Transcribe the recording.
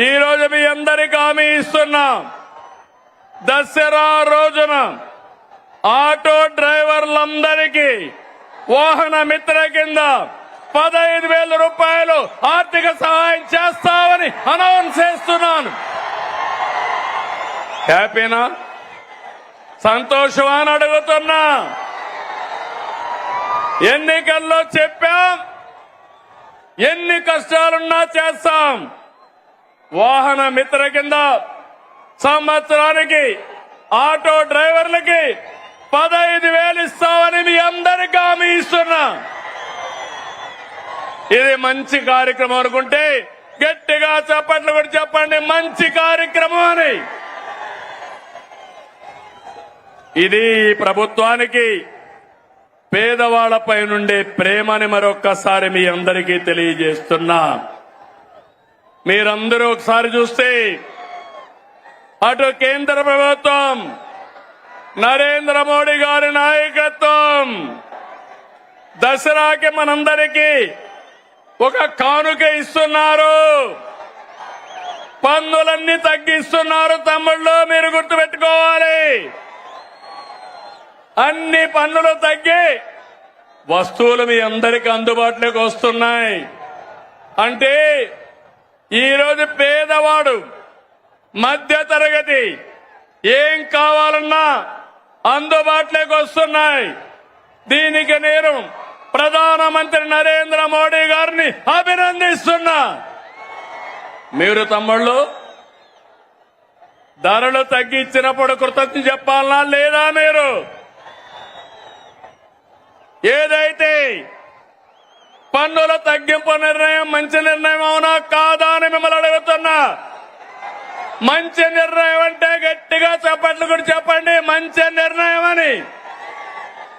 ఈరోజు మీ అందరికి హామీ ఇస్తున్నాం. దసరా రోజున ఆటో డ్రైవర్లందరికీ వాహన మిత్ర కింద పదహైదు వేల రూపాయలు ఆర్థిక సహాయం చేస్తామని అనౌన్స్ చేస్తున్నాను. హ్యాపీనా? సంతోషమా అని అడుగుతున్నా. ఎన్నికల్లో చెప్పాం. ఎన్ని కష్టాలున్నా చేస్తాం. వాహన మిత్ర కింద సంవత్సరానికి ఆటో డ్రైవర్లకి పదహైదు వేలు ఇస్తామని మీ అందరికీ హామీ ఇస్తున్నా. ఇది మంచి కార్యక్రమం అనుకుంటే గట్టిగా చెప్పట్లు కూడా చెప్పండి మంచి కార్యక్రమం అని. ఇది ప్రభుత్వానికి పేదవాళ్ళపై నుండే ప్రేమని మరొక్కసారి మీ అందరికీ తెలియజేస్తున్నా. మీరందరూ ఒకసారి చూస్తే అటు కేంద్ర ప్రభుత్వం నరేంద్ర మోడీ గారి నాయకత్వం దసరాకి మనందరికీ ఒక కానుక ఇస్తున్నారు. పన్నులన్నీ తగ్గిస్తున్నారు తమ్ముళ్ళు మీరు గుర్తుపెట్టుకోవాలి. అన్ని పన్నులు తగ్గి వస్తువులు మీ అందరికీ అందుబాటులోకి వస్తున్నాయి. అంటే ఈరోజు పేదవాడు మధ్య తరగతి ఏం కావాలన్నా అందుబాటులోకి వస్తున్నాయి. దీనికి నేను ప్రధానమంత్రి నరేంద్ర మోడీ గారిని అభినందిస్తున్నా. మీరు తమ్ముళ్ళు ధరలు తగ్గించినప్పుడు కృతజ్ఞత చెప్పాలనా లేదా మీరు? ఏదైతే పన్నుల తగ్గింపు నిర్ణయం మంచి నిర్ణయం అవునా కాదా అని మిమ్మల్ని అడుగుతున్నా. మంచి నిర్ణయం అంటే గట్టిగా చెప్పట్లు కూడా చెప్పండి. మంచి నిర్ణయం అని.